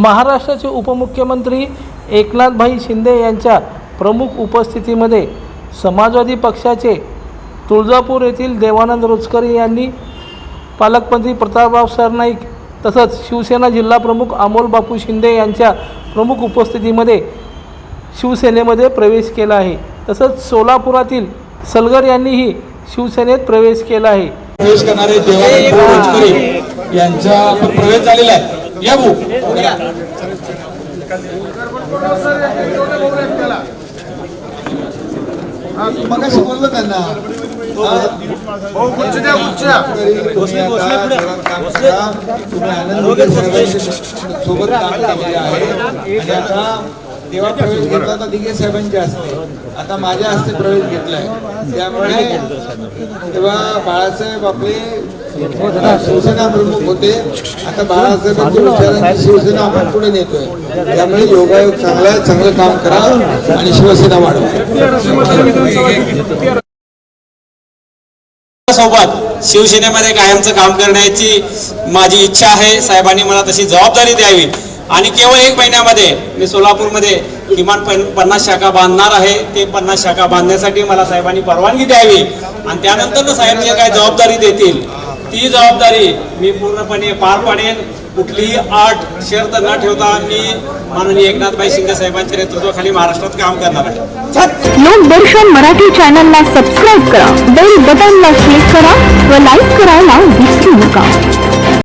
महाराष्ट्राचे उपमुख्यमंत्री एकनाथभाई शिंदे यांच्या प्रमुख उपस्थितीमध्ये समाजवादी पक्षाचे तुळजापूर येथील देवानंद रोचकरी यांनी पालकमंत्री प्रतापराव सरनाईक तसंच शिवसेना जिल्हाप्रमुख अमोल बापू शिंदे यांच्या प्रमुख उपस्थितीमध्ये शिवसेनेमध्ये प्रवेश केला आहे. तसंच सोलापुरातील सलगर यांनीही शिवसेनेत प्रवेश केला आहे. प्रवेश करणारे देवानंद यांचा प्रवेश झालेला आहे. या भाऊ. बोललो त्यांना. तुम्ही आनंद सोबत काम केलेले आहे. आणि आता तेव्हा प्रवेश घेतला होता दिघे साहेबांचे हस्ते आता माझ्या हस्ते प्रवेश घेतलाय. त्यामुळे तेव्हा बाळासाहेब आपले शिवसेना प्रमुख होते. आता बाळासाहेबांच्या शिवसेना आपण पुढे नेतोय. त्यामुळे योगायोग चांगला चांगलं काम करा आणि शिवसेना वाढवा. सोबत शिवसेनेमध्ये कायमचं काम करण्याची माझी इच्छा आहे. साहेबांनी मला तशी जबाबदारी द्यावी. आणि केवळ एक महिन्यामध्ये मी सोलापूरमध्ये किमान पन पन्नास शाखा बांधणार आहे. ते पन्नास शाखा बांधण्यासाठी मला साहेबांनी परवानगी द्यावी. आणि त्यानंतर साहेब काय जबाबदारी देतील ती जबाबदारी मी पूर्णपणे पार पाडेन. कुठलीही आठ शर्त न ठेवता मी माननीय एकनाथभाई शिंदे साहेबांच्या नेतृत्वाखाली महाराष्ट्रात काम करणार आहे. लोकदर्शन मराठी चॅनलला सबस्क्राईब करा. बेल बटनला क्लिक करा व लाईक करायला विसरू नका.